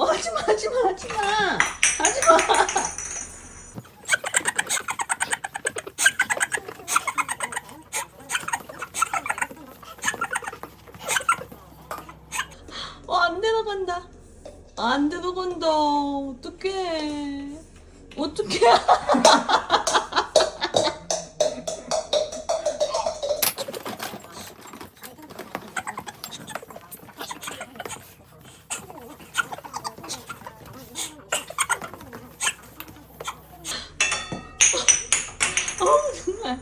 어, 하지마, 하지마, 하지마. 하지마. 어, 안 내려간다. 안 내려간다. 어떡해. 어떡해. 哦出来